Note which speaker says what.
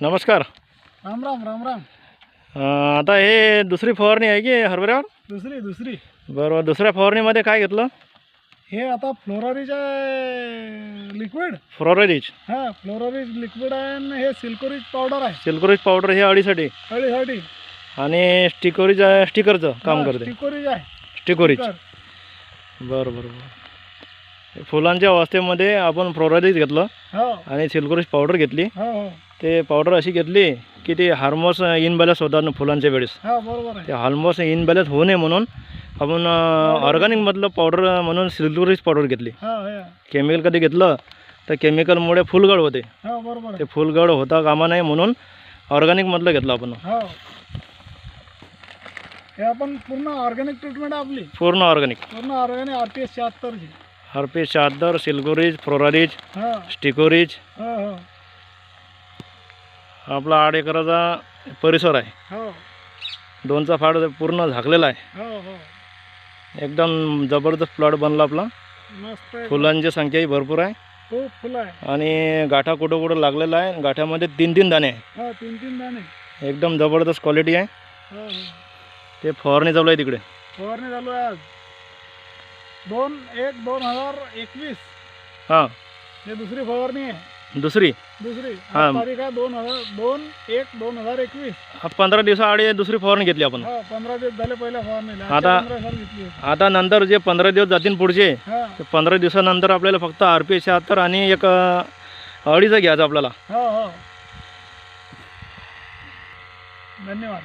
Speaker 1: नमस्कार.
Speaker 2: राम राम राम राम.
Speaker 1: अं, आता हे दुसरी फवारणी आहे की हरभऱ्यावर?
Speaker 2: दुसरी दुसरी.
Speaker 1: बरोबर दुसऱ्या फवारणीमध्ये काय घेतलं?
Speaker 2: हे आता फ्लोरारीज आहे लिक्विड.
Speaker 1: फ्लोरारीज.
Speaker 2: हा फ्लोरारीज लिक्विड आहे आणि हे सिल्कोरीज पावडर आहे.
Speaker 1: सिल्कोरीज पावडर हे अडीसाठी.
Speaker 2: हळीसाठी
Speaker 1: आणि स्टिकोरीज आहे स्टिकरचं काम करते.
Speaker 2: स्टिकोरीज आहे.
Speaker 1: स्टिकोरीज. बरं बरं बरं. फुलांच्या अवस्थेमध्ये आपण फ्लोरारीज घेतलं
Speaker 2: हो.
Speaker 1: आणि सिल्कोरीज पावडर घेतली.
Speaker 2: हो हो.
Speaker 1: ते पावडर अशी घेतली की ते हार्मोस इनबॅलन्स होतात ना फुलांच्या वेळेस. ते हार्मोस इनबॅलन्स होऊ नये म्हणून आपण ऑर्गॅनिकमधलं पावडर म्हणून सिल्कोरीज पावडर घेतली. केमिकल कधी घेतलं तर केमिकलमुळे फुलगळ होते. ते फुलगळ होता कामा नये म्हणून ऑर्गॅनिकमधलं घेतलं आपण.
Speaker 2: हो आपण पूर्ण ऑर्गॅनिक ट्रीटमेंट आपली.
Speaker 1: पूर्ण ऑर्गॅनिक.
Speaker 2: पूर्ण ऑर्गॅनिक आर टी एस शहात्तरची.
Speaker 1: हरपी शहात्तर सिल्कोरीज फ्लोरारीज स्टिकोरीज. आपला आठ एकराचा परिसर आहे.
Speaker 2: हो.
Speaker 1: दोनचा फाड पूर्ण झाकलेला आहे.
Speaker 2: हो हो.
Speaker 1: एकदम जबरदस्त प्लॉट बनला आपला. फुलांची संख्याही भरपूर आहे. आणि गाठा कुठं कुठं लागलेला आहे. गाठ्यामध्ये तीन तीन दाणे आहे
Speaker 2: तीन तीन दाणे.
Speaker 1: एकदम जबरदस्त क्वालिटी आहे. ते फवारणी चालू आहे तिकडे.
Speaker 2: फवारणी चालू आहे आज. दोन एक दोन हजार एकवीस.
Speaker 1: हां.
Speaker 2: हे दुसरी फवारणी आहे.
Speaker 1: दुसरी?
Speaker 2: दुसरी.
Speaker 1: हा.
Speaker 2: आज तारीख आहे दोन हजार दोन एक दोन हजार एकवीस.
Speaker 1: पंधरा दिवसाआधी दुसरी फवारणी घेतली आपण.
Speaker 2: हा पंधरा दिवस झाले पहिल्या फवारणीला.
Speaker 1: आता-
Speaker 2: पंधरा घेतली.
Speaker 1: आता नंतर जे पंधरा दिवस जातील पुढचे
Speaker 2: हा.
Speaker 1: ते पंधरा दिवसानंतर आपल्याला फक्त आर पी शहात्तर आणि एक अ, अडीचं घ्यायचं आपल्याला.
Speaker 2: हो हो. धन्यवाद.